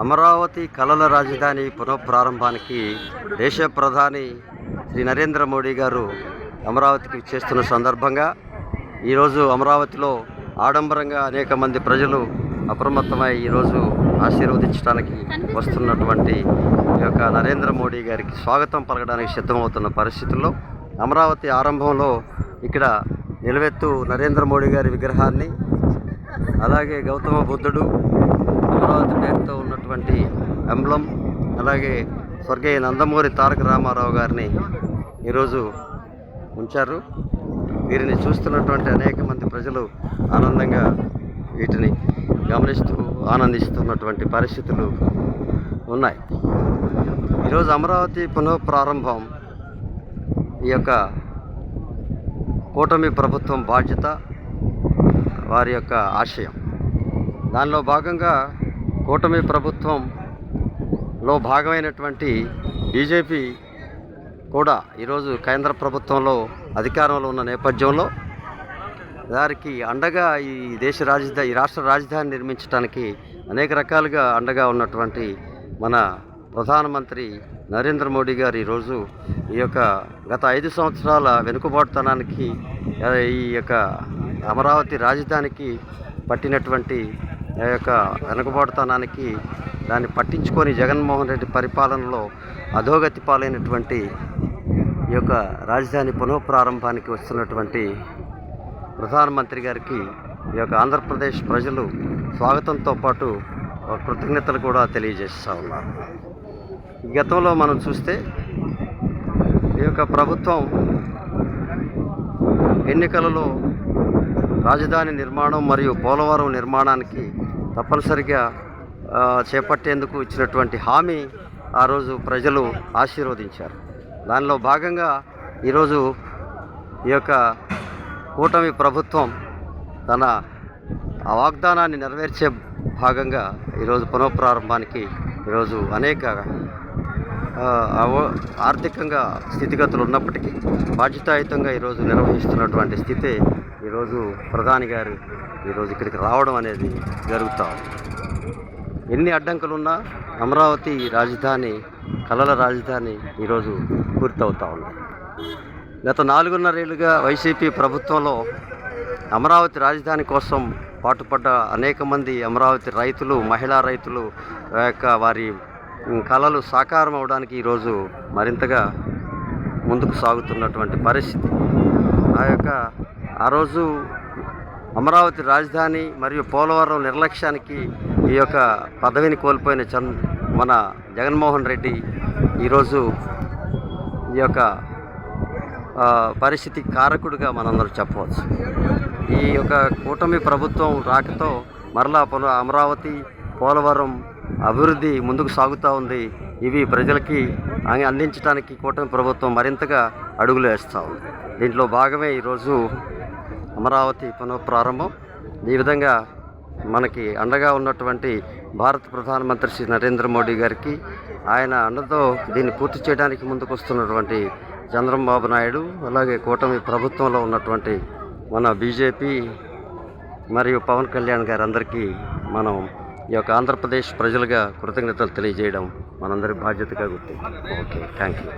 అమరావతి కళల రాజధాని పునఃప్రారంభానికి దేశ ప్రధాని శ్రీ నరేంద్ర మోడీ గారు అమరావతికి చేస్తున్న సందర్భంగా ఈరోజు అమరావతిలో ఆడంబరంగా అనేక మంది ప్రజలు అప్రమత్తమై ఈరోజు ఆశీర్వదించడానికి వస్తున్నటువంటి ఈ యొక్క నరేంద్ర మోడీ గారికి స్వాగతం పలకడానికి సిద్ధమవుతున్న పరిస్థితుల్లో అమరావతి ఆరంభంలో ఇక్కడ నిలవెత్తు నరేంద్ర మోడీ గారి విగ్రహాన్ని అలాగే గౌతమ బుద్ధుడు అమరావతి పేరుతో ఉన్నటువంటి ఎంబ్లం అలాగే స్వర్గీయ నందమూరి తారక రామారావు గారిని ఈరోజు ఉంచారు. వీరిని చూస్తున్నటువంటి అనేక మంది ప్రజలు ఆనందంగా వీటిని గమనిస్తూ ఆనందిస్తున్నటువంటి పరిస్థితులు ఉన్నాయి. ఈరోజు అమరావతి పునఃప్రారంభం ఈ యొక్క కూటమి ప్రభుత్వం బాధ్యత వారి యొక్క ఆశయం. దానిలో భాగంగా కూటమి ప్రభుత్వంలో భాగమైనటువంటి బీజేపీ కూడా ఈరోజు కేంద్ర ప్రభుత్వంలో అధికారంలో ఉన్న నేపథ్యంలో వారికి అండగా ఈ దేశ రాజధాని ఈ రాష్ట్ర రాజధాని నిర్మించడానికి అనేక రకాలుగా అండగా ఉన్నటువంటి మన ప్రధానమంత్రి నరేంద్ర మోడీ గారు ఈరోజు ఈ యొక్క గత ఐదు సంవత్సరాల వెనుకబాటుతనానికి ఈ యొక్క అమరావతి రాజధానికి పట్టినటువంటి ఆ యొక్క వెనుకబాటుతనానికి దాన్ని పట్టించుకొని జగన్మోహన్ రెడ్డి పరిపాలనలో అధోగతి పాలైనటువంటి ఈ యొక్క రాజధాని పునఃప్రారంభానికి వస్తున్నటువంటి ప్రధానమంత్రి గారికి ఈ యొక్క ఆంధ్రప్రదేశ్ ప్రజలు స్వాగతంతో పాటు కృతజ్ఞతలు కూడా తెలియజేస్తూ ఉన్నారు గతంలో మనం చూస్తే ఈ యొక్క ప్రభుత్వం ఎన్నికలలో రాజధాని నిర్మాణం మరియు పోలవరం నిర్మాణానికి తప్పనిసరిగా చేపట్టేందుకు ఇచ్చినటువంటి హామీ ఆ రోజు ప్రజలు ఆశీర్వదించారు. దానిలో భాగంగా ఈరోజు ఈ యొక్క కూటమి ప్రభుత్వం తన వాగ్దానాన్ని నెరవేర్చే భాగంగా ఈరోజు పునఃప్రారంభానికి ఈరోజు అనేక ఆర్థికంగా స్థితిగతులు ఉన్నప్పటికీ బాధ్యతాయుతంగా ఈరోజు నిర్వహిస్తున్నటువంటి స్థితి ఈరోజు ప్రధాని గారు ఈరోజు ఇక్కడికి రావడం అనేది జరుగుతూ ఉంది. ఎన్ని అడ్డంకులున్నా అమరావతి రాజధాని కళల రాజధాని ఈరోజు పూర్తవుతూ ఉంది. గత నాలుగున్నరేళ్ళుగా వైసీపీ ప్రభుత్వంలో అమరావతి రాజధాని కోసం పాటుపడ్డ అనేక మంది అమరావతి రైతులు మహిళా రైతులు యొక్క వారి కళలు సాకారం అవడానికి ఈరోజు మరింతగా ముందుకు సాగుతున్నటువంటి పరిస్థితి. ఆ యొక్క ఆ రోజు అమరావతి రాజధాని మరియు పోలవరం నిర్లక్ష్యానికి ఈ యొక్క పదవిని కోల్పోయిన చంద్ మన జగన్మోహన్ రెడ్డి ఈరోజు ఈ యొక్క పరిస్థితి కారకుడిగా మనందరూ చెప్పవచ్చు. ఈ యొక్క కూటమి ప్రభుత్వం రాకతో మరలా పలు అమరావతి పోలవరం అభివృద్ధి ముందుకు సాగుతూ ఉంది. ఇవి ప్రజలకి అంది- అందించడానికి కూటమి ప్రభుత్వం మరింతగా అడుగులు వేస్తూ ఉంది. దీంట్లో భాగమే ఈరోజు అమరావతి పునఃప్రారంభం. ఈ విధంగా మనకి అండగా ఉన్నటువంటి భారత ప్రధానమంత్రి శ్రీ నరేంద్ర మోడీ గారికి ఆయన అండతో దీన్ని పూర్తి చేయడానికి ముందుకు వస్తున్నటువంటి చంద్రబాబు నాయుడు అలాగే కూటమి ప్రభుత్వంలో ఉన్నటువంటి మన బీజేపీ మరియు పవన్ కళ్యాణ్ గారు అందరికీ మనం ఈ యొక్క ఆంధ్రప్రదేశ్ ప్రజలుగా కృతజ్ఞతలు తెలియజేయడం మనందరి బాధ్యతగా గుర్తింది. Okay thank you